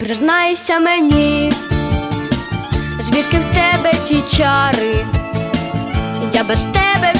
Признайся мені, звідки в тебе ті чари, я без тебе